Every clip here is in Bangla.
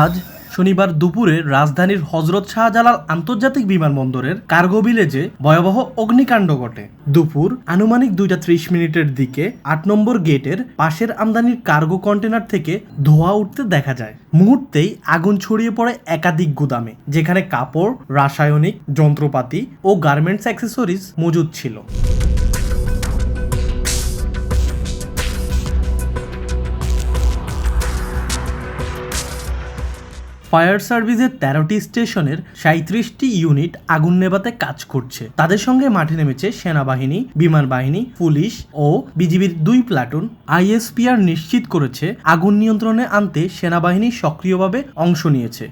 আজ শনিবার দুপুরে রাজধানীর হজরত শাহজালাল আন্তর্জাতিক বিমানবন্দরের কার্গো ভিলেজে ভয়াবহ অগ্নিকাণ্ড ঘটে। দুপুর আনুমানিক দুইটা ত্রিশ মিনিটের দিকে আট নম্বর গেটের পাশের আমদানির কার্গো কন্টেনার থেকে ধোঁয়া উঠতে দেখা যায়। মুহূর্তেই আগুন ছড়িয়ে পড়ে একাধিক গুদামে, যেখানে কাপড়, রাসায়নিক, যন্ত্রপাতি ও গার্মেন্টস অ্যাক্সেসরিজ মজুদ ছিল। ফায়ার সার্ভিসের তেরোটি স্টেশনের সাঁত্রিশটি ইউনিট আগুন নেভাতে কাজ করছে। তাদের সঙ্গে মাঠে নেমেছে সেনাবাহিনী, বিমান বাহিনী, পুলিশ ও বিজিবির দুই প্লাটুন। আইএসপিআর নিশ্চিত করেছে, আগুন নিয়ন্ত্রণে আনতে সেনাবাহিনী সক্রিয়ভাবে অংশ নিয়েছে।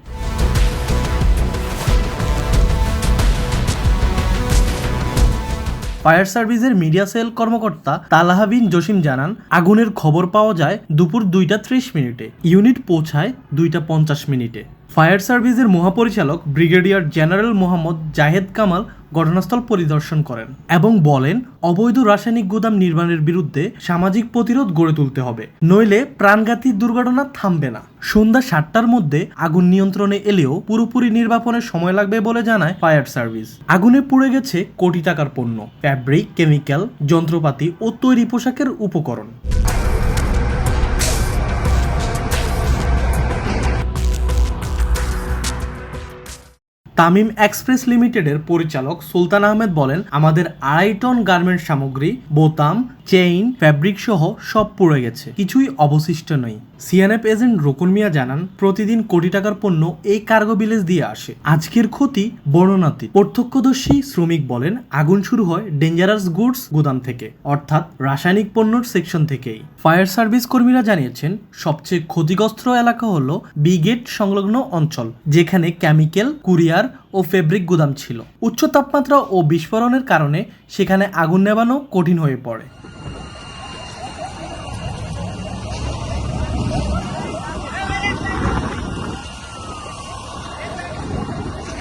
ফায়ার সার্ভিসের মিডিয়া সেল কর্মকর্তা তালাহা বিন জসিম জানান, আগুনের খবর পাওয়া যায় দুপুর দুইটা ত্রিশ মিনিটে। ইউনিট পৌঁছায় দুইটা পঞ্চাশ মিনিটে। ফায়ার সার্ভিসের মহাপরিচালক ব্রিগেডিয়ার জেনারেল মোহাম্মদ জাহেদ কামাল ঘটনাস্থল পরিদর্শন করেন এবং বলেন, অবৈধ রাসায়নিক গুদাম নির্মাণের বিরুদ্ধে সামাজিক প্রতিরোধ গড়ে তুলতে হবে। নইলে প্রাণঘাতী দুর্ঘটনা থামবে না। সন্ধ্যা সাতটার মধ্যে আগুন নিয়ন্ত্রণে এলেও পুরোপুরি নির্বাপনের সময় লাগবে বলে জানায় ফায়ার সার্ভিস। আগুনে পুড়ে গেছে কোটি টাকার পণ্য, ফ্যাব্রিক, কেমিক্যাল, যন্ত্রপাতি ও তৈরি পোশাকের উপকরণ। তামিম এক্সপ্রেস লিমিটেডের পরিচালক সুলতান আহমেদ বলেন, আমাদের আড়াই টন গার্মেন্টস সামগ্রী, বোতাম, চেইন, ফ্যাব্রিক সহ সব পুড়ে গেছে। কিছুই অবশিষ্ট নেই। সিএনএফ এজেন্ট রকুন মিয়া জানান, প্রতিদিন কোটি টাকার পণ্য এই কার্গো বিলেজ দিয়ে আসে। আজকের ক্ষতি বর্ণনাতীত। প্রত্যক্ষদর্শী শ্রমিক বলেন, আগুন শুরু হয় ডেঞ্জারাস গুডস গুদাম থেকে, অর্থাৎ রাসায়নিক পণ্যর সেকশন থেকেই। ফায়ার সার্ভিস কর্মীরা জানিয়েছেন, সবচেয়ে ক্ষতিগ্রস্ত এলাকা হল বি গেট সংলগ্ন অঞ্চল, যেখানে কেমিক্যাল, কুরিয়ার ও ফেব্রিক গুদাম ছিল। উচ্চ তাপমাত্রা ও বিস্ফোরণের কারণে সেখানে আগুন নেভানো কঠিন হয়ে পড়ে।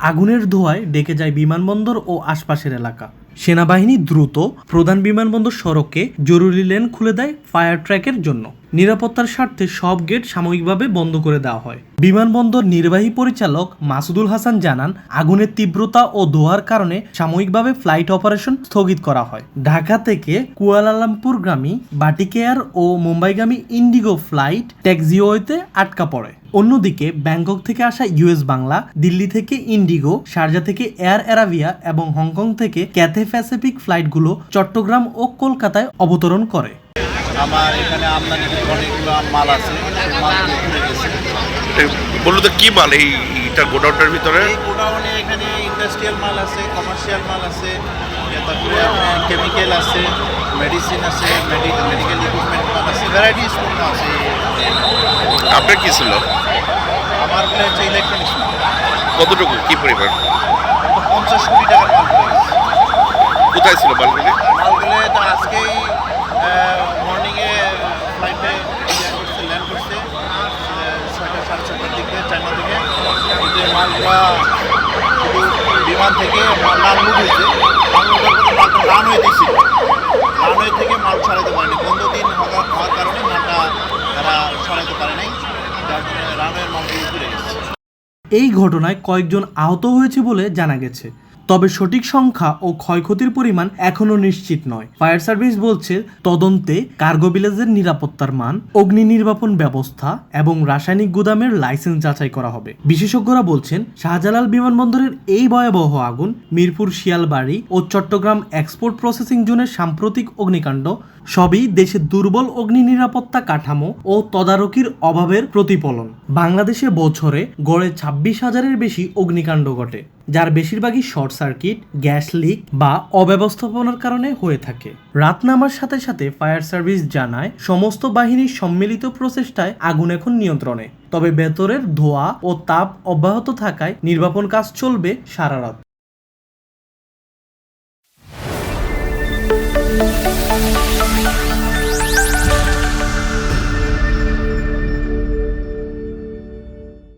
আগুনের ধোঁয়ায় ডেকে যায় বিমানবন্দর ও আশপাশের এলাকা। সেনাবাহিনী দ্রুত প্রধান বিমানবন্দর সড়কে জরুরি লেন খুলে দেয় ফায়ার ট্র্যাকের জন্য। নিরাপত্তার স্বার্থে সব গেট সাময়িকভাবে বন্ধ করে দেওয়া হয়। বিমানবন্দর নির্বাহী পরিচালক মাসুদুল হাসান জানান, আগুনের তীব্রতা ও দোয়ার কারণে সাময়িকভাবে ফ্লাইট অপারেশন স্থগিত করা হয়। ঢাকা থেকে কুয়ালালামপুরগামী বাটিক এয়ার ও মুম্বাইগামী ইন্ডিগো ফ্লাইট ট্যাক্সিওয়েতে আটকা পড়ে। অন্যদিকে, ব্যাংকক থেকে আসা ইউএস বাংলা, দিল্লি থেকে ইন্ডিগো, শারজা থেকে এয়ার অ্যারাবিয়া এবং হংকং থেকে ক্যাথে প্যাসিফিক ফ্লাইটগুলো চট্টগ্রাম ও কলকাতায় অবতরণ করে। আমার এখানে আমদানি অনেকগুলো মাল আছে। গেছে। বলল তো কি মাল? এই গোডাউনটার ভিতরে? এই গোডাউনে এখানে ইন্ডাস্ট্রিয়াল মাল আছে কমার্শিয়াল মাল আছে তারপরে আপনার কেমিক্যাল আছে মেডিসিন আছে মেডিকেল ইকুইপমেন্ট মাল আছে ভ্যারাইটিস পণ্য আছে। আপনার কি ছিল? আমার মনে হচ্ছে ইলেকট্রনিক্স মাল। কতটুকু? কি পরিমাণ? পঞ্চাশ কোটি টাকার মাল কোথায় ছিল মালগুলি? মালগুলো তো আজকেই মর্নিংয়ে ফ্লাইটে করছে ল্যান্ড করছে আহ, ছয়টা সাড়ে ছয়টার দিকে চায়না থেকে কিন্তু এই মালগুলা শুধু বিমান থেকে মাল মুখ হয়েছে। আনলোড করে মালটা রানওয়ে দিয়েছিল রানওয়ে থেকে মাল ছড়াইতে পারেনি। বন্ধ দিন হওয়ার কারণে মালটা তারা ছড়াইতে পারে নাই। রানওয়ের গেছে। এই ঘটনায় কয়েকজন আহত হয়েছে বলে জানা গেছে। তবে সঠিক সংখ্যা ও ক্ষয়ক্ষতির পরিমাণ এখনও নিশ্চিত নয়। ফায়ার সার্ভিস বলছে, তদন্তে কার্গো ভিলেজের নিরাপত্তার মান, অগ্নি নির্বাপন ব্যবস্থা এবং রাসায়নিক গুদামের লাইসেন্স যাচাই করা হবে। বিশেষজ্ঞরা বলছেন, শাহজালাল বিমানবন্দরের এই ভয়াবহ আগুন মিরপুর শিয়ালবাড়ি ও চট্টগ্রাম এক্সপোর্ট প্রসেসিং জোনের সাম্প্রতিক অগ্নিকাণ্ড, সবই দেশের দুর্বল অগ্নি নিরাপত্তা কাঠামো ও তদারকির অভাবের প্রতিফলন। বাংলাদেশে বছরে গড়ে ছাব্বিশ হাজারের বেশি অগ্নিকাণ্ড ঘটে। যার বেশিরভাগই শর্ট সার্কিট, গ্যাস লিক বা অব্যবস্থাপনার কারণে হয়ে থাকে। রাত নামার সাথে সাথে ফায়ার সার্ভিস জানায়, সমস্ত বাহিনীর সম্মিলিত প্রচেষ্টায় আগুন এখন নিয়ন্ত্রণে। তবে ভেতরের ধোঁয়া ও তাপ অব্যাহত থাকায় নির্বাপন কাজ চলবে সারা রাত।